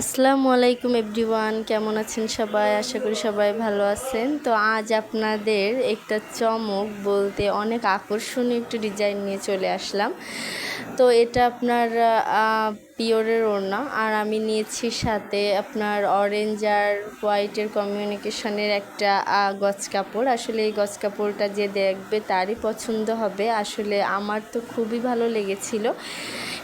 আসসালামু আলাইকুম এভরিওয়ান, কেমন আছেন সবাই? আশা করি সবাই ভালো আছেন। তো আজ আপনাদের একটা চমক বলতে অনেক আকর্ষণীয় একটু ডিজাইন নিয়ে চলে আসলাম। তো এটা আপনার পিওরের ওড়না, আর আমি নিয়েছি সাথে আপনার অরেঞ্জ আর হোয়াইটের কমিউনিকেশনের একটা গজ কাপড়। আসলে এই গজ কাপড়টা যে দেখবে তারই পছন্দ হবে। আসলে আমার তো খুবই ভালো লেগেছিল।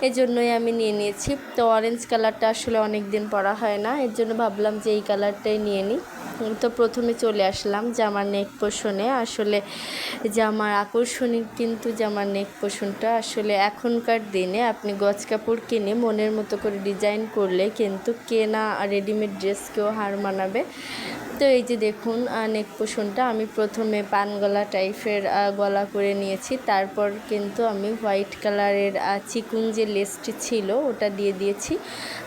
এজন্যই আমি নিয়ে নিয়েছি। তো অরেঞ্জ কালারটা আসলে অনেক দিন পরা হয় না, এর জন্য ভাবলাম যে এই কালারটাই নিয়ে নিই। তো প্রথমে চলে আসলাম জামার নেক পোষণে আসলে জামার আকর্ষণীয় কিন্তু জামার নেক পোষণটা আসলে এখনকার দিনে আপনি গজ কাপড় কিনে মনের মতো করে ডিজাইন করলে কিন্তু কেনা রেডিমেড ড্রেসকেও হার মানাবে। তো এই যে দেখুন নেক পোষণটা, আমি প্রথমে পান গলা টাইপের গলা করে নিয়েছি। তারপর কিন্তু আমি হোয়াইট কালারের চিকুন যে লেসটি ছিল, ওটা দিয়ে দিয়েছি।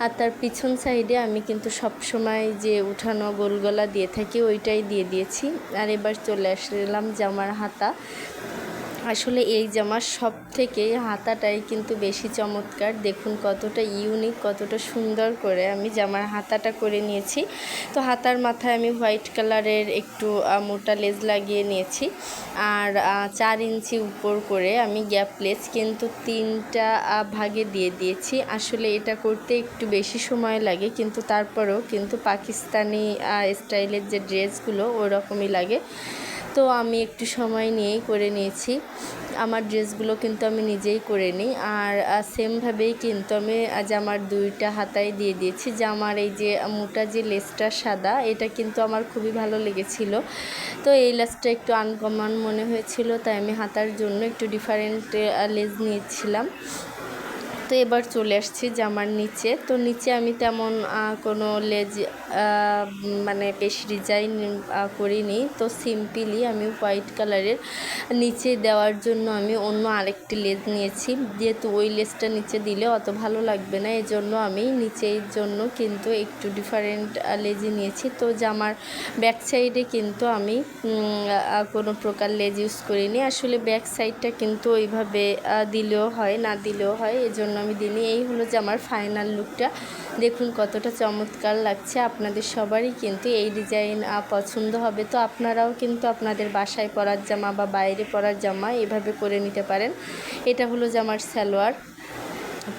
আর তার পিছন সাইডে আমি কিন্তু সব সময় যে উঠানো গোল গলা দিয়ে থাকি, ওইটাই দিয়ে দিয়েছি। আর এবার চলে আসলাম জামার হাতা। আসলে এই জামার সব থেকে হাতাটাই কিন্তু বেশি চমৎকার। দেখুন কতটা ইউনিক কতটা সুন্দর করে আমি জামার হাতাটা করে নিয়েছি। তো হাতার মাথায় আমি হোয়াইট কালারের একটু মোটা লেজ লাগিয়ে নিয়েছি। আর চার ইঞ্চি উপর করে আমি গ্যাপ লেজ কিন্তু তিনটা ভাগে দিয়ে দিয়েছি। আসলে এটা করতে একটু বেশি সময় লাগে, কিন্তু তারপরেও কিন্তু পাকিস্তানি স্টাইলের যে ড্রেসগুলো ওরকমই লাগে। তো আমি একটু সময় নিয়েই করে নিয়েছি। আমার ড্রেসগুলো কিন্তু আমি নিজেই করে নিই। আর সেমভাবেই কিন্তু আমি জামার দুইটা হাতায় দিয়ে দিয়েছি। জামার এই যে মোটা যে লেসটা সাদা, এটা কিন্তু আমার খুবই ভালো লেগেছিল। তো এই লেসটা একটু আনকমন মনে হয়েছিল, তাই আমি হাতার জন্য একটু ডিফারেন্ট লেস নিয়েছিলাম। তো এবার চলে আসছি জামার নিচে। তো নিচে আমি তেমন কোনো লেজ মানে বেশি ডিজাইন করিনি। তো সিম্পলি আমি হোয়াইট কালারের নিচে দেওয়ার জন্য আমি অন্য আরেকটি লেজ নিয়েছি। যেহেতু ওই লেজটা নিচে দিলে অত ভালো লাগবে না এই জন্য আমি নিচের জন্য কিন্তু একটু ডিফারেন্ট লেজই নিয়েছি। তো জামার ব্যাক সাইডে কিন্তু আমি কোনো প্রকার লেজ ইউজ করিনি। আসলে ব্যাক সাইডটা কিন্তু ওইভাবে দিলেও হয়, না দিলেও হয়, এজন্য আমি দিইনি এই হলো যে আমার ফাইনাল লুকটা দেখুন কতটা চমৎকার লাগছে আপনাদের সবারই কিন্তু। এই ডিজাইন পছন্দ হবে তো আপনারাও কিন্তু আপনাদের বাসায় পরার জামা বা বাইরে পরার জামা এভাবে করে নিতে পারেন। এটা হলো যে আমার সালোয়ার।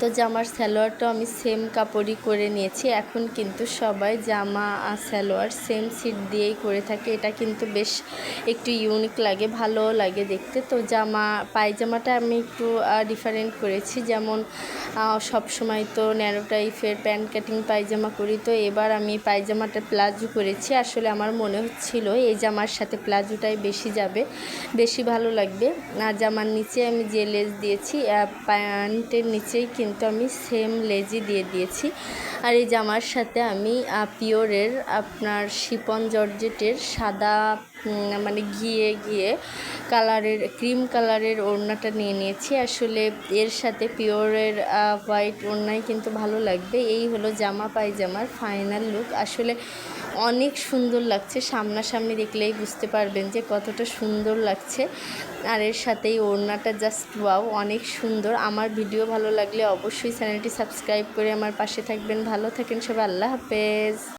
তো জামার সালোয়ারটাও আমি সেম কাপড়ই করে নিয়েছি। এখন কিন্তু সবাই জামা আর সালোয়ার সেম সিট দিয়েই করে থাকে। এটা কিন্তু বেশ একটু ইউনিক লাগে, ভালোও লাগে দেখতে। তো জামা, পায়জামাটা আমি একটু ডিফারেন্ট করেছি। যেমন সব সময় তো ন্যারো টাইপের প্যান্ট কাটিং পায়জামা করি। তো এবার আমি পায়জামাটা প্লাজো করেছি। আসলে আমার মনে হচ্ছিল এই জামার সাথে প্লাজোটাই বেশি যাবে, বেশি ভালো লাগবে। আর জামার নিচে আমি যে লেস দিয়েছি প্যান্টের নিচেই কিন্তু আমি সেম লেজি দিয়ে দিয়েছি। আর এই জামার সাথে আমি পিওরের আপনার শিপন জর্জেটের সাদা মানে গিয়ে গিয়ে কালারের ক্রিম কালারের ওড়নাটা নিয়ে নিয়েছি। আসলে এর সাথে পিওরের হোয়াইট ওড়নাই কিন্তু ভালো লাগবে। এই হলো জামা পায়জামার ফাইনাল লুক আসলে অনেক সুন্দর লাগছে। সামনাসামনি দেখলেই বুঝতে পারবেন যে কতটা সুন্দর লাগছে। আর এর সাথে এই ওড়নাটা জাস্ট ওয়াও অনেক সুন্দর। আমার ভিডিও ভালো লাগলে অবশ্যই চ্যানেলটি সাবস্ক্রাইব করে আমার পাশে থাকবেন। ভালো থাকেন সবাই, আল্লাহ হাফেজ।